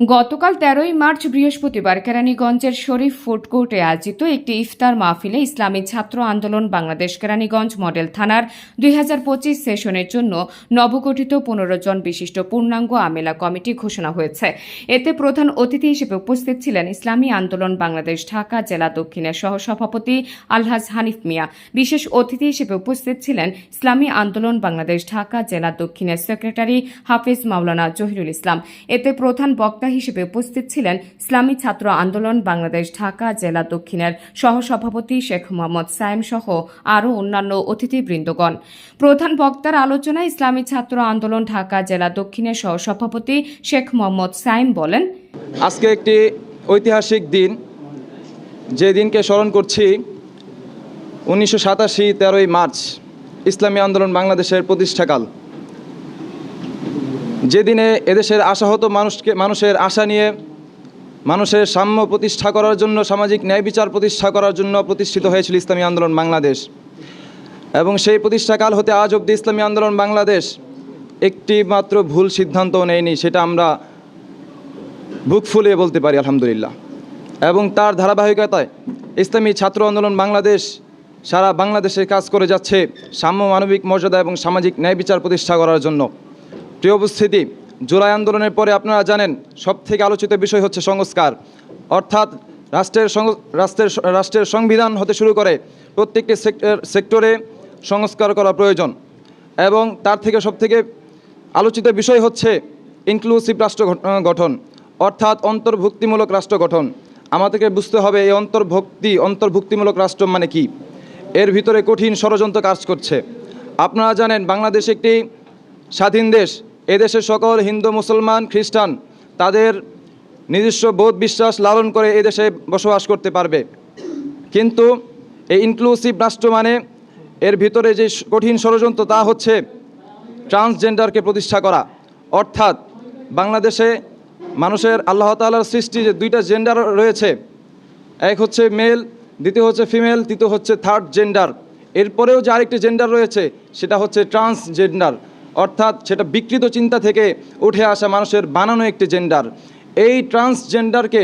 গতকাল তেরোই মার্চ বৃহস্পতিবার কেরানীগঞ্জের শরীফ ফুড কোর্টে আয়োজিত একটি ইফতার মাহফিলে ইসলামী ছাত্র আন্দোলন বাংলাদেশ কেরানীগঞ্জ মডেল থানার দুই হাজার পঁচিশ সেশনের জন্য নবগঠিত পনেরো জন বিশিষ্ট পূর্ণাঙ্গ আমেলা কমিটি ঘোষণা হয়েছে। এতে প্রধান অতিথি হিসেবে উপস্থিত ছিলেন ইসলামী আন্দোলন বাংলাদেশ ঢাকা জেলা দক্ষিণের সহসভাপতি আলহাজ হানিফ মিয়া। বিশেষ অতিথি হিসেবে উপস্থিত ছিলেন ইসলামী আন্দোলন বাংলাদেশ ঢাকা জেলা দক্ষিণের সেক্রেটারি হাফিজ মাওলানা জহিরুল ইসলাম। এতে প্রধান বক্তা হিসেবে উপস্থিত ছিলেন ইসলামী ছাত্র আন্দোলন বাংলাদেশ ঢাকা জেলা দক্ষিণের সহসভাপতি শেখ মোহাম্মদ সায়েম সহ আরও অন্যান্য অতিথিবৃন্দগণ। প্রধান বক্তার আলোচনায় ইসলামী ছাত্র আন্দোলন ঢাকা জেলা দক্ষিণের সহসভাপতি শেখ মোহাম্মদ সায়েম বলেন, আজকে একটি ঐতিহাসিক দিন। যে দিনকে স্মরণ করছি, উনিশশো সাতাশি তেরোই মার্চ, ইসলামী আন্দোলন বাংলাদেশের প্রতিষ্ঠাকাল। যেদিনে এদেশের আশাহত মানুষকে, মানুষের আশা নিয়ে মানুষের সাম্য প্রতিষ্ঠা করার জন্য, সামাজিক ন্যায় বিচার প্রতিষ্ঠা করার জন্য প্রতিষ্ঠিত হয়েছিল ইসলামী আন্দোলন বাংলাদেশ। এবং সেই প্রতিষ্ঠাকাল হতে আজ অবধি ইসলামী আন্দোলন বাংলাদেশ একটি মাত্র ভুল সিদ্ধান্ত নেয়নি, সেটা আমরা বুক ফুলিয়ে বলতে পারি, আলহামদুলিল্লাহ। এবং তার ধারাবাহিকতায় ইসলামী ছাত্র আন্দোলন বাংলাদেশ সারা বাংলাদেশে কাজ করে যাচ্ছে সাম্য মানবিক মর্যাদা এবং সামাজিক ন্যায় বিচার প্রতিষ্ঠা করার জন্য। প্রিয় উপস্থিতি, জুলাই আন্দোলনের পরে আপনারা জানেন সব থেকে আলোচিত বিষয় হচ্ছে সংস্কার। অর্থাৎ রাষ্ট্রের রাষ্ট্রের রাষ্ট্রের সংবিধান হতে শুরু করে প্রত্যেকটি সেক্টরে সংস্কার করা প্রয়োজন। এবং তার থেকে সবথেকে আলোচিত বিষয় হচ্ছে ইনক্লুসিভ রাষ্ট্র গঠন, অর্থাৎ অন্তর্ভুক্তিমূলক রাষ্ট্র গঠন। আমাদেরকে বুঝতে হবে এই অন্তর্ভুক্তি, অন্তর্ভুক্তিমূলক রাষ্ট্র মানে কি? এর ভিতরে কঠিন ষড়যন্ত্র কাজ করছে। আপনারা জানেন, বাংলাদেশ একটি স্বাধীন দেশ, এদেশের সকল হিন্দু, মুসলমান, খ্রিস্টান, তাদের নিজস্ব বোধ বিশ্বাস লালন করে এদেশে বসবাস করতে পারবে। কিন্তু এই ইনক্লুসিভ রাষ্ট্র মানে এর ভিতরে যে কঠিন ষড়যন্ত্র তা হচ্ছে ট্রান্সজেন্ডারকে প্রতিষ্ঠা করা। অর্থাৎ বাংলাদেশে মানুষের আল্লাহ তাআলার সৃষ্টি যে দুইটা জেন্ডার রয়েছে, এক হচ্ছে মেল দ্বিতীয় হচ্ছে ফিমেল তৃতীয় হচ্ছে থার্ড জেন্ডার এরপরেও যে আরেকটি জেন্ডার রয়েছে, সেটা হচ্ছে ট্রান্সজেন্ডার অর্থাৎ সেটা বিকৃত চিন্তা থেকে উঠে আসা মানুষের বানানো একটি জেন্ডার এই ট্রান্সজেন্ডারকে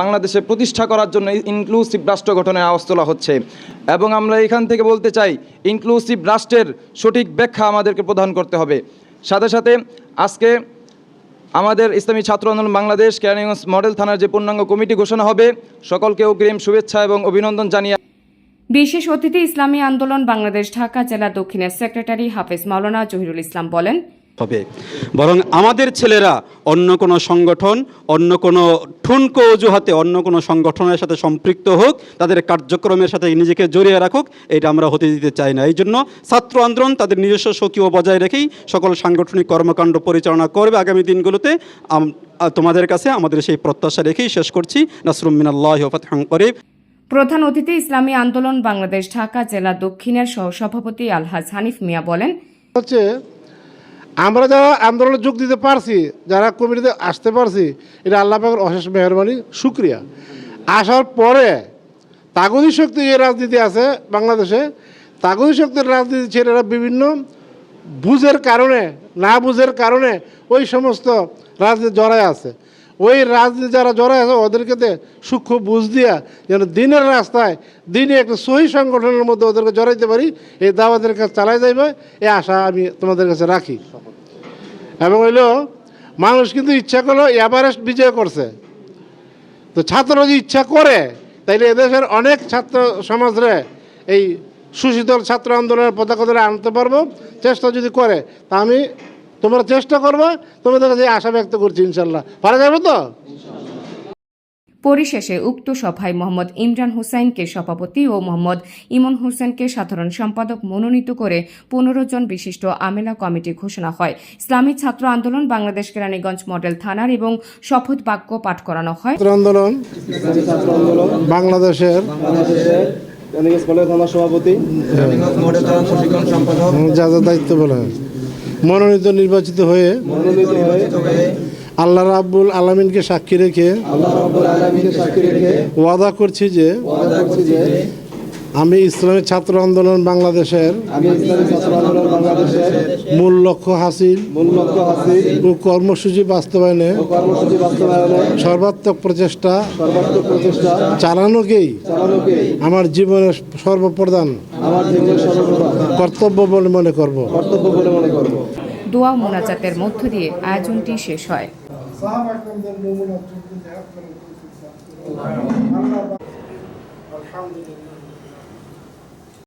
বাংলাদেশে প্রতিষ্ঠা করার জন্য ইনক্লুসিভ রাষ্ট্র গঠনের আওয়াজ তোলা হচ্ছে। এবং আমরা এখান থেকে বলতে চাই ইনক্লুসিভ রাষ্ট্রের সঠিক ব্যাখ্যা আমাদেরকে প্রদান করতে হবে। সাথে সাথে আজকে আমাদের ইসলামী ছাত্র আন্দোলন বাংলাদেশ কেরানীগঞ্জ মডেল থানার যে পূর্ণাঙ্গ কমিটি ঘোষণা হবে, সকলকে অগ্রিম শুভেচ্ছা এবং অভিনন্দন জানিয়ে বিশেষ অতিথি ইসলামী আন্দোলন বাংলাদেশ ঢাকা জেলা দক্ষিণের সেক্রেটারি হাফিজ মাওলানা জহিরুল ইসলাম বলেন, হবে। বরং আমাদের ছেলেরা অন্য কোনো সংগঠন, অন্য কোনো ঠুনকো অজুহাতে অন্য কোনো সংগঠনের সাথে সম্পৃক্ত হোক, তাদের কার্যক্রমের সাথে নিজেকে জড়িয়ে রাখুক, এটা আমরা হতে দিতে চাই না। এই জন্য ছাত্র আন্দোলন তাদের নিজস্ব সক্রিয় বজায় রেখেই সকল সাংগঠনিক কর্মকাণ্ড পরিচালনা করবে। আগামী দিনগুলোতে তোমাদের কাছে আমাদের সেই প্রত্যাশা রেখেই শেষ করছি। নাসরুম মিনাল্লাহ ফাতহান করিব। প্রধান অতিথি ইসলামী আন্দোলন বাংলাদেশ ঢাকা জেলা দক্ষিণের সহসভাপতি আলহাজ হানিফ মিয়া বলেন, হচ্ছে আমরা যারা আন্দোলনে যোগ দিতে পারছি, যারা কমিটিতে আসতে পারছি, এটা আল্লাহ অশেষ মেহরবানি, শুক্রিয়া। আসার পরে তাগদি শক্তি যে রাজনীতি আছে বাংলাদেশে তাগদি শক্তির রাজনীতি ছেলেরা বিভিন্ন বুঝের কারণে, না বুঝের কারণে ওই সমস্ত রাজনীতি জড়ায় আছে। ওই রাজনীতি যারা জড়ায় আছে, ওদেরকে সূক্ষ্ম বুঝ দিয়া যেন দিনের রাস্তায় দিনে একটা সহি সংগঠনের মধ্যে ওদেরকে জড়াইতে পারি, এই দাওয়াদের কাছে চালাই যাইবে, এই আশা আমি তোমাদের কাছে রাখি। এবং হইল, মানুষ কিন্তু ইচ্ছা করল এভারেস্ট বিজয় করছে। তো ছাত্র যদি ইচ্ছা করে, তাইলে এদেশের অনেক ছাত্র সমাজরে এই সুশীতল ছাত্র আন্দোলনের পতাকা ধরে আনতে পারব। চেষ্টা যদি করে, তা আমি তোমরা চেষ্টা করবা তোমাদের কাছে আশা ব্যক্ত করছি ইনশাল্লাহ। পারা যাবে তো? পরিশেষে উক্ত সভায় মোহাম্মদ ইমরান হুসাইনকে সভাপতি ও মোহাম্মদ ইমন হোসেনকে সাধারণ সম্পাদক মনোনীত করে পনেরো জন বিশিষ্ট আমেলা কমিটি ঘোষণা হয়। ইসলামী ছাত্র আন্দোলন বাংলাদেশ কেরানীগঞ্জ মডেল থানার এবং শপথ বাক্য পাঠ করানো হয়। আন্দোলন বাংলাদেশের সভাপতি। দায়িত্ব বলা হয়। মনোনীত নির্বাচিত হয়ে আল্লাহ রাব্বুল আলমিনকে সাক্ষী রেখে ওয়াদা করছি যে আমি ইসলামী ছাত্র আন্দোলন বাংলাদেশের আমি ইসলামী ছাত্র আন্দোলন বাংলাদেশের মূল লক্ষ্য হাসিল মূল লক্ষ্য হাসিল ও কর্মসূচি বাস্তবায়নে কর্মসূচি বাস্তবায়নে সর্বাত্মক প্রচেষ্টা সর্বাত্মক প্রচেষ্টা চালানোকেই চালানোকে আমার জীবনের সর্বপ্রধান আমার জীবনের সর্বপ্রধান কর্তব্য বলে মনে করব। কর্তব্য বলে মনে করব। দোয়া মোনাজাতের মধ্য দিয়ে আয়োজনটি শেষ হয়। আলহামদুলিল্লাহ